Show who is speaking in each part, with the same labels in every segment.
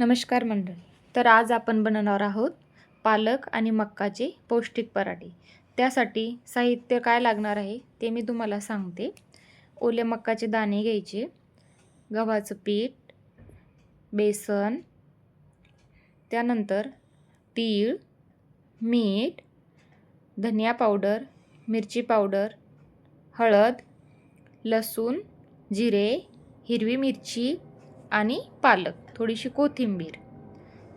Speaker 1: नमस्कार मंडळी. तर आज आपण बनवणार आहोत पालक आणि मक्काचे पौष्टिक पराठे. त्यासाठी साहित्य काय लागणार आहे ते मी तुम्हाला सांगते. ओले मक्काचे दाणे घ्यायचे गव्हाचं पीठ बेसन त्यानंतर तीळ मीठ धनिया पावडर मिरची पावडर हळद लसूण जिरे हिरवी मिरची आणि पालक. थोडीशी कोथिंबीर.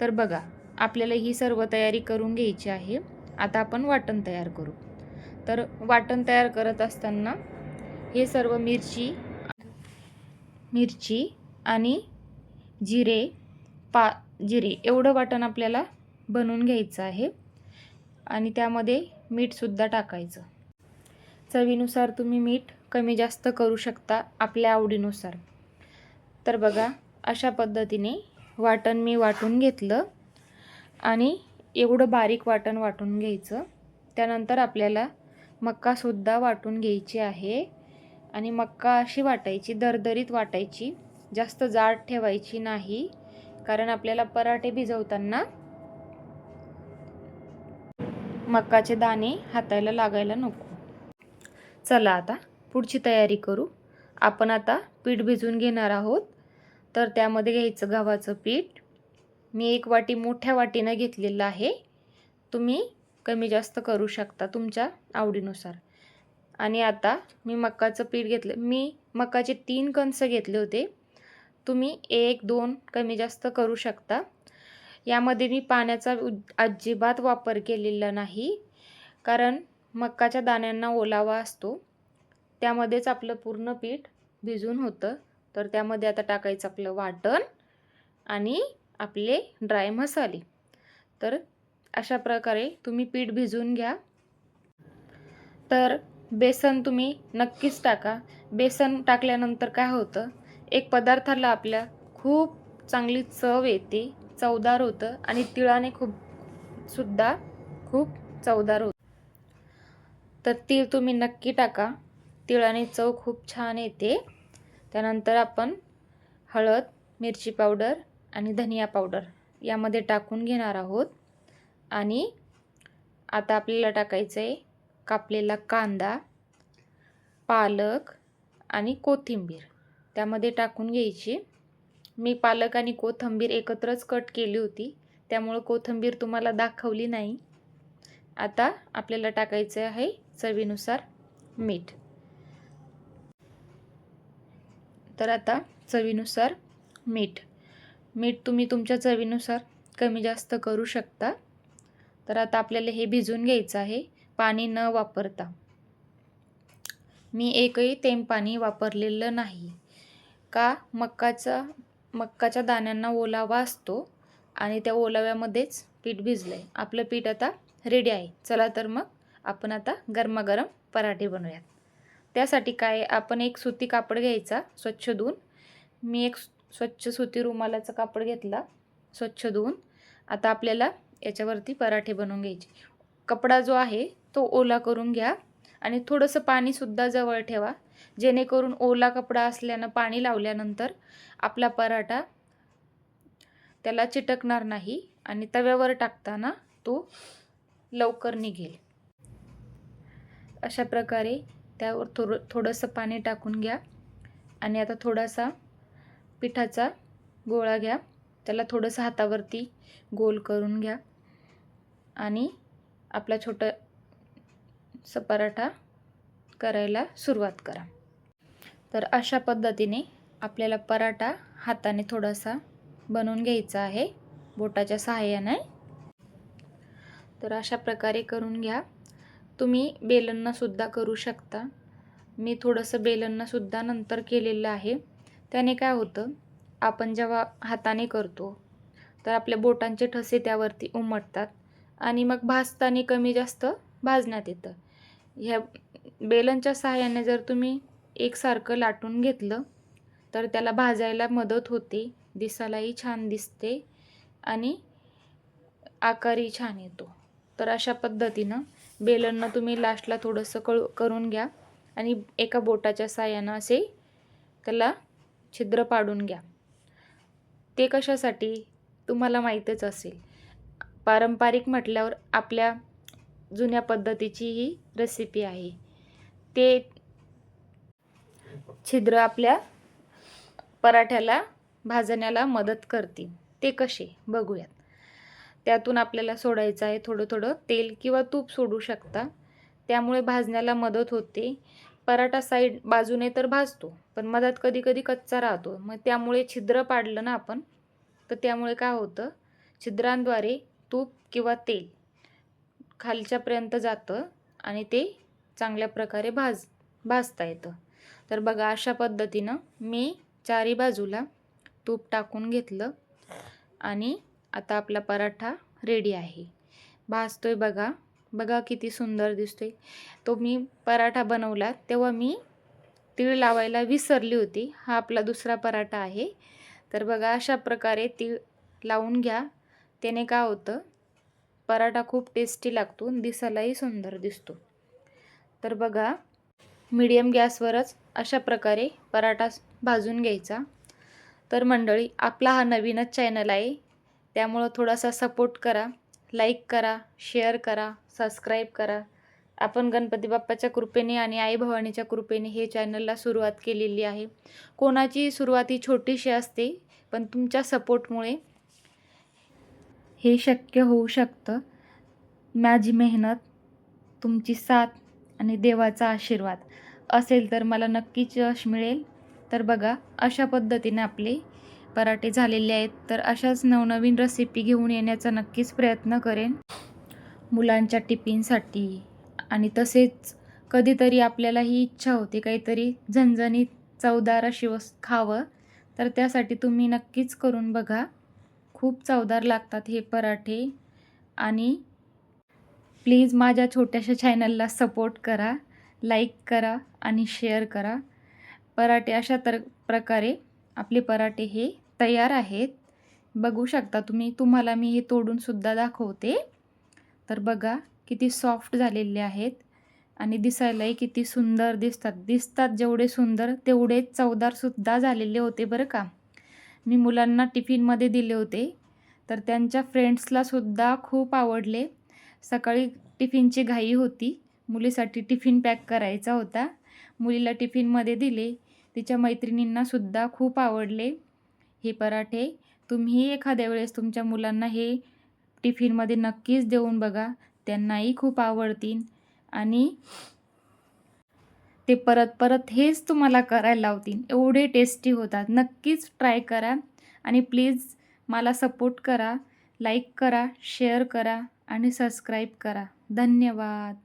Speaker 1: तर बघा आपल्याला ही सर्व तयारी करून घ्यायची आहे. आता आपण वाटण तयार करू. तर वाटण तयार करत असताना हे सर्व मिरची मिरची आणि जिरे पा जिरे एवढं वाटण आपल्याला बनवून घ्यायचं आहे. आणि त्यामध्ये मीठसुद्धा टाकायचं. चवीनुसार तुम्ही मीठ कमी जास्त करू शकता आपल्या आवडीनुसार. तर बघा अशा पद्धतीने वाटण मी वाटून घेतलं आणि एवढं बारीक वाटण वाटून घ्यायचं. त्यानंतर आपल्याला मक्कासुद्धा वाटून घ्यायची आहे आणि मक्का अशी वाटायची दरदरीत वाटायची. जास्त जाड ठेवायची नाही कारण आपल्याला पराठे भिजवताना मक्काचे दाणे हातायला लागायला नको. चला आता पुढची तयारी करू. आपण आता पीठ भिजून घेणार आहोत. तर त्यामध्ये घ्यायचं गव्हाचं पीठ. मी एक वाटी मोठ्या वाटीनं घेतलेलं आहे. तुम्ही कमी जास्त करू शकता तुमच्या आवडीनुसार. आणि आता मी मक्काचं पीठ घेतलं. मी मक्काचे तीन कणस घेतले होते. तुम्ही एक दोन कमी जास्त करू शकता. यामध्ये मी पाण्याचा अजिबात वापर केलेला नाही. कारण मक्काच्या दाण्यांना ओलावा असतो. त्यामध्येच आपलं पूर्ण पीठ भिजून होतं. तर त्यामध्ये आता टाकायचं आपलं वाटण आणि आपले ड्राय मसाले. तर अशा प्रकारे तुम्ही पीठ भिजवून घ्या. तर बेसन तुम्ही नक्कीच टाका. बेसन टाकल्यानंतर काय होतं? एक पदार्थाला आपल्या खूप चांगली चव येते चवदार होतं आणि तिळाने खूप सुद्धा खूप चवदार होतं. तर तीळ तुम्ही नक्की टाका. तिळाने चव खूप छान येते. त्यानंतर आपण हळद मिरची पावडर आणि धनिया पावडर यामध्ये टाकून घेणार आहोत. आणि आता आपल्याला टाकायचं आहे कापलेला कांदा पालक आणि कोथिंबीर. त्यामध्ये टाकून घ्यायची. मी पालक आणि कोथिंबीर एकत्रच कट केली होती त्यामुळं कोथिंबीर तुम्हाला दाखवली नाही. आता आपल्याला टाकायचं आहे चवीनुसार मीठ. तर आता चवीनुसार मीठ. मीठ तुम्ही तुमच्या चवीनुसार कमी जास्त करू शकता. तर आता आपल्याला हे भिजून घ्यायचं आहे. पाणी न वापरता. मी एकही तेम पाणी वापरलेलं नाही. का? मक्काचा मक्काच्या दाण्यांना ओलावा असतो आणि त्या ओलाव्यामध्येच पीठ भिजलं आहे आपलं पीठ आता रेडी आहे. चला तर मग आपण आता गरमागरम पराठे बनवूयात. त्यासाठी काय आपण एक सुती कापड घ्यायचा स्वच्छ धुवून. मी एक स्वच्छ सुती रुमालाचा कापड घेतला स्वच्छ धुवून. आता आपल्याला याच्यावरती पराठे बनवून घ्यायचे. कपडा जो आहे तो ओला करून घ्या आणि थोडंसं पाणीसुद्धा जवळ ठेवा. जेणेकरून ओला कपडा असल्यानं पाणी लावल्यानंतर आपला पराठा त्याला चिटकणार नाही आणि तव्यावर टाकताना तो लवकर निघेल. अशा प्रकारे त्यावर थोडं थोडंसं पाणी टाकून घ्या. आणि आता थोडासा पिठाचा गोळा घ्या. त्याला थोडंसं हातावरती गोल करून घ्या. आणि आपला छोटा पराठा करायला सुरुवात करा. तर अशा पद्धतीने आपल्याला पराठा हाताने थोडासा बनवून घ्यायचा आहे. बोटाच्या सहाय्याने. तर अशा प्रकारे करून घ्या. तुम्ही बेलन्नंसुद्धा करू शकता. मी थोडंसं बेलनसुद्धा नंतर केलेलं आहे. त्याने काय होतं आपण जेव्हा हाताने करतो तर आपल्या बोटांचे ठसे त्यावरती उमटतात आणि मग भाजताना कमी जास्त भाजण्यात येतं. ह्या बेलनच्या सहाय्याने जर तुम्ही एकसारखं लाटून घेतलं तर त्याला भाजायला मदत होते दिसायलाही छान दिसते आणि आकारही छान येतो. तर अशा पद्धतीनं बेलननं तुम्ही लास्टला थोडंसं कळ करून घ्या. आणि एका बोटाच्या साह्यानं असे त्याला छिद्र पाडून घ्या. ते कशासाठी? तुम्हाला माहीतच असेल. पारंपरिक म्हटल्यावर आपल्या जुन्या पद्धतीची ही रेसिपी आहे. ते छिद्र आपल्या पराठ्याला भाजण्याला मदत करतील. ते कसे? बघूयात. त्यातून आपल्याला सोडायचं आहे थोडं थोडं. तेल किंवा तूप सोडू शकता. त्यामुळे भाजण्याला मदत होते. पराठा साईड बाजूने तर भाजतो पण मधात कधी कधी कच्चा राहतो. मग त्यामुळे छिद्र पाडलं ना आपण तर त्यामुळे काय होतं? छिद्रांद्वारे तूप किंवा तेल खालच्यापर्यंत जातं आणि ते चांगल्या प्रकारे भाज भाजता येतं. तर बघा अशा पद्धतीनं मी चारी बाजूला तूप टाकून घेतलं आणि आता आपला पराठा रेडी आहे. भाजतोय बघा. बघा किती सुंदर दिसतोय. तो मी पराठा बनवला तेव्हा मी तीळ लावायला विसरली होती. हा आपला दुसरा पराठा आहे. तर बघा अशा प्रकारे तीळ लावून घ्या. त्याने काय होतं? पराठा खूप टेस्टी लागतो दिसायलाही सुंदर दिसतो. तर बघा मीडियम गॅसवरच अशा प्रकारे पराठा भाजून घ्यायचा. तर मंडळी आपला हा नवीनच चॅनल आहे. त्यामुळं थोडासा सपोर्ट करा लाईक करा शेअर करा सबस्क्राईब करा. आपण गणपती बाप्पाच्या कृपेने आणि आई भवानीच्या कृपेने हे चॅनलला सुरुवात केलेली आहे. कोणाची सुरुवात ही छोटीशी असते पण तुमच्या सपोर्टमुळे हे शक्य होऊ शकतं. माझी मेहनत तुमची साथ आणि देवाचा आशीर्वाद. असेल तर मला नक्कीच यश मिळेल. तर बघा अशा पद्धतीने आपले पराठे झालेले आहेत तर अशाच नवनवीन रेसिपी घेऊन येण्याचा नक्कीच प्रयत्न करेन. मुलांच्या टिफिनसाठी. आणि तसेच कधीतरी आपल्याला ही इच्छा होते काहीतरी झणझणीत चवदार अशी वस खावं तर त्यासाठी तुम्ही नक्कीच करून बघा. खूप चवदार लागतात हे पराठे. आणि प्लीज माझ्या छोट्याशा चॅनलला सपोर्ट करा लाईक करा आणि शेअर करा. पराठे अशा तर प्रकारे आपले पराठे हे तयार आहेत. बघू शकता तुम्ही तुम्हाला मी हे तोडूनसुद्धा दाखवते. तर बघा किती सॉफ्ट झालेले आहेत. आणि दिसायलाही किती सुंदर दिसतात. दिसतात जेवढे सुंदर तेवढेच चवदारसुद्धा झालेले होते बरं का. मी मुलांना टिफिनमध्ये दिले होते. तर त्यांच्या फ्रेंड्सलासुद्धा खूप आवडले. सकाळी टिफिनची घाई होती. मुलीसाठी टिफिन पॅक करायचा होता. मुलीला टिफिनमध्ये दिले. तिच्या मैत्रिणींनासुद्धा खूप आवडले. हे पराठे तुम्ही एखाद्या वेळेस तुमच्या मुलांना हे टिफिनमध्ये नक्कीच देऊन बघा. त्यांनाही खूप आवडतील. आणि ते परत परत हेच तुम्हाला करायला लावतील. एवढे टेस्टी होतात. नक्कीच ट्राय करा. आणि प्लीज मला सपोर्ट करा. लाईक करा शेअर करा आणि सबस्क्राईब करा. धन्यवाद.